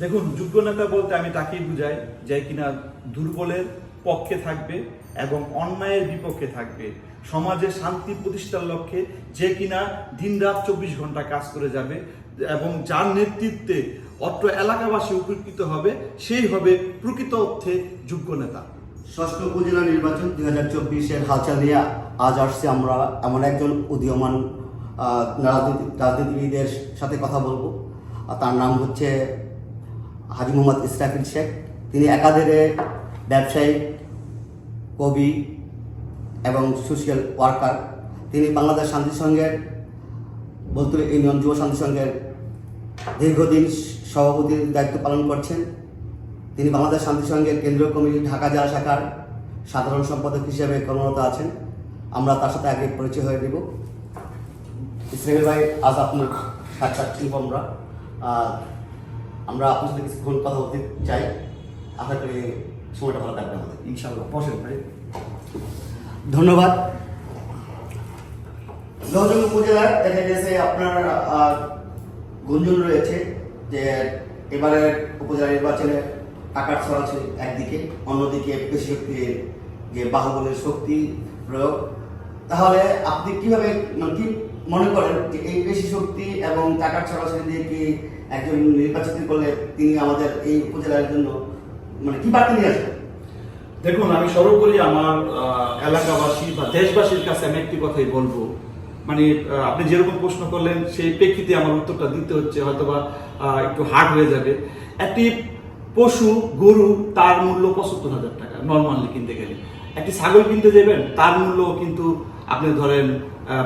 দেখুন যোগ্য নেতা বলতে আমি তাকেই বুঝাই, যে কিনা দুর্বলের পক্ষে থাকবে এবং অন্যায়ের বিপক্ষে থাকবে। সমাজে শান্তি প্রতিষ্ঠার লক্ষ্যে যে কিনা দিনরাত চব্বিশ ঘণ্টা কাজ করে যাবে এবং যার নেতৃত্বে অত্র এলাকাবাসী উপকৃত হবে, সেই হবে প্রকৃত অর্থে যোগ্য নেতা ষষ্ঠ উপজেলা নির্বাচন দুই হাজার চব্বিশের হালচাল আজ আসছে আমরা। এমন একজন উদীয়মান রাজনীতি রাজনীতিবিদের সাথে কথা বলব। তার নাম হচ্ছে হাজি মোহাম্মদ ইসরাফিল শেখ। তিনি একাধারে ব্যবসায়ী, কবি এবং সোশ্যাল ওয়ার্কার তিনি বাংলাদেশ শান্তি সংঘের, বলতুল ইউনিয়ন যুব শান্তি সংঘের দীর্ঘদিন সভাপতির দায়িত্ব পালন করছেন। তিনি বাংলাদেশ শান্তি সংঘের কেন্দ্রীয় কমিটি, ঢাকা জেলা শাখার সাধারণ সম্পাদক হিসেবে কর্মরত আছেন। আমরা তার সাথে আগে পরিচয় হয়ে দেব ইসরায়েল ভাই, আজ আপনার সাক্ষাৎ আমরা আমরা আপনার সাথে কিছুক্ষণ কথা বলতে চাই। আশা করি সময়টা ভালো থাকবে আমাদের। ইনশাল্লাহ বসেন ভাই। ধন্যবাদ। নজরুল উপজেলার দেখা গেছে আপনার গুঞ্জন রয়েছে যে এবারের উপজেলা নির্বাচনে টাকার ছড়াছড়ি একদিকে অন্যদিকে পেশি শক্তির যে বাহুবলের শক্তি প্রয়োগ। তাহলে আপনি কীভাবে মানে কি মনে করেন যে এই পেশি শক্তি এবং টাকার ছড়াছড়ি দিয়ে কি একজন নির্বাচিত করলে তিনি আমাদের এই উপজেলার জন্য মানে কি বার্তা নিয়ে আসবেন? দেখুন, আমি সর্বোপরি আমার এলাকাবাসী বা দেশবাসীর কাছে আমি একটি কথাই বলব। মানে আপনি যেরকম প্রশ্ন করলেন, সেই প্রেক্ষিতে আমার উত্তরটা দিতে হচ্ছে, হয়তোবা একটু হার্ড হয়ে যাবে। একটি পশু, গরু, তার মূল্য পঁচাত্তর হাজার টাকা নর্মালি কিনতে গেলে। একটি ছাগল কিনতে যাবেন, তার মূল্য কিন্তু আপনি ধরেন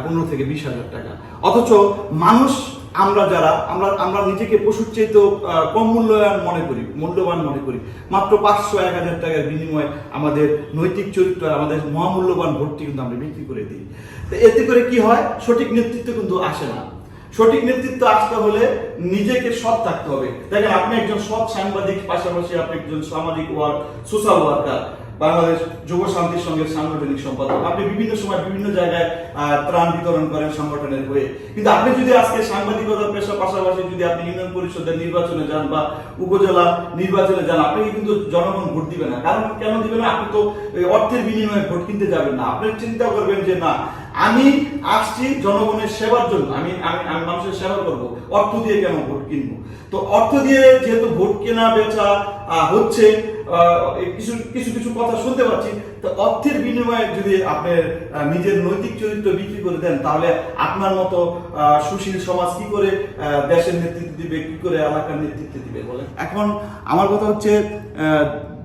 পনেরো থেকে বিশ হাজার টাকা। অথচ মানুষ আমরা যারা আমরা আমরা নিজেকে পশুর চাইতেও আহ, কম মূল্যায়ন মনে করি মূল্যবান মনে করি। মাত্র পাঁচশো এক হাজার টাকার বিনিময়ে আমাদের নৈতিক চরিত্র আমাদের মহামূল্যবান ভোটটি কিন্তু আমরা বিক্রি করে দিই। এতে করে কি হয়? সঠিক নেতৃত্ব কিন্তু আসে না। সঠিক নেতৃত্ব আসতে হলে নিজেকে সৎ থাকতে হবে। দেখেন আপনি একজন সৎ সাংবাদিক পাশাপাশি আপনি একজন সামাজিক ওয়ার্ক সোশ্যাল ওয়ার্কার। বাংলাদেশ যুব শান্তির সঙ্গে সাংগঠনিক সম্পাদক। আপনি বিভিন্ন সময় বিভিন্ন জায়গায় ত্রাণ বিতরণ করেন সংগঠনের হয়ে। কিন্তু আপনি যদি আজকে সাংবাদিকতার পেশা পাশাপাশি যদি আপনি ইউনিয়ন পরিষদের নির্বাচনে যান বা উপজেলা নির্বাচনে যান আপনি কিন্তু জনগণ ভোট দিবে না। কারণ কেন দিবেন না? আপনি তো অর্থের বিনিময়ে ভোট কিনতে যাবেন না। আপনি চিন্তা করবেন যে না আমি আসছি জনগণের সেবার জন্য। আমি আমি আমি মানুষের সেবা করব। অর্থ দিয়ে কেন ভোট কিনবো? তো অর্থ দিয়ে যেহেতু ভোট কেনা, বেচা হচ্ছে কিছু কিছু কিছু কথা শুনতে পাচ্ছি, তো অর্থের বিনিময়ে যদি আপনি নিজের নৈতিক চরিত্র বিক্রি করে দেন, তাহলে আপনার মতো সুশীল সমাজ কি করে দেশের নেতৃত্ব দিবে, কি করে এলাকার নেতৃত্ব দিবে বলে এখন আমার কথা হচ্ছে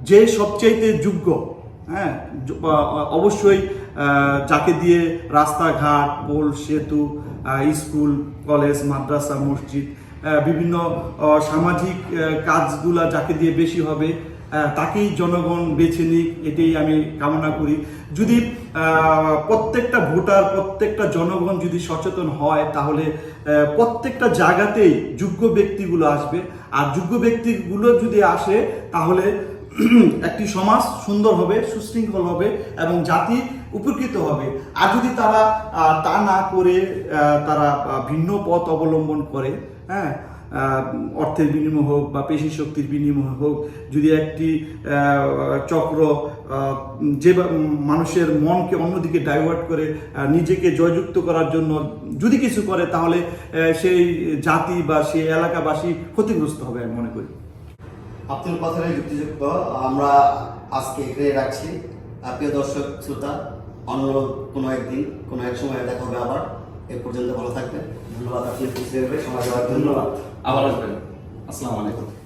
যে সবচাইতে যোগ্য হ্যাঁ অবশ্যই যাকে দিয়ে রাস্তাঘাট, পোল, সেতু স্কুল, কলেজ, মাদ্রাসা, মসজিদ বিভিন্ন সামাজিক কাজগুলা যাকে দিয়ে বেশি হবে তাকেই জনগণ বেছে নিক, এটাই আমি কামনা করি। যদি প্রত্যেকটা ভোটার, প্রত্যেকটা জনগণ যদি সচেতন হয়, তাহলে প্রত্যেকটা জায়গাতেই যোগ্য ব্যক্তিগুলো আসবে। আর যোগ্য ব্যক্তিগুলো যদি আসে, তাহলে একটি সমাজ সুন্দর হবে, সুশৃঙ্খল হবে, এবং জাতি উপকৃত হবে। আর যদি তারা তা না করে তারা ভিন্ন পথ অবলম্বন করে হ্যাঁ অর্থের বিনিময় হোক বা পেশি শক্তির বিনিময় হোক, যদি একটি চক্র যে মানুষের মনকে অন্যদিকে ডাইভার্ট করে নিজেকে জয়যুক্ত করার জন্য যদি কিছু করে, তাহলে সেই জাতি বা সেই এলাকাবাসী ক্ষতিগ্রস্ত হবে আমি মনে করি। আপনার কথাটাই যুক্তিযুক্ত। আমরা আজকে এখানে রাখছি। প্রিয় দর্শক, শ্রোতা অন্য কোনো একদিন, কোনো এক সময় দেখা হবে আবার। এ পর্যন্ত ভালো থাকবেন। ধন্যবাদ, আপনি সময় দেওয়ার ধন্যবাদ। আবার আসবেন। আসসালামু আলাইকুম।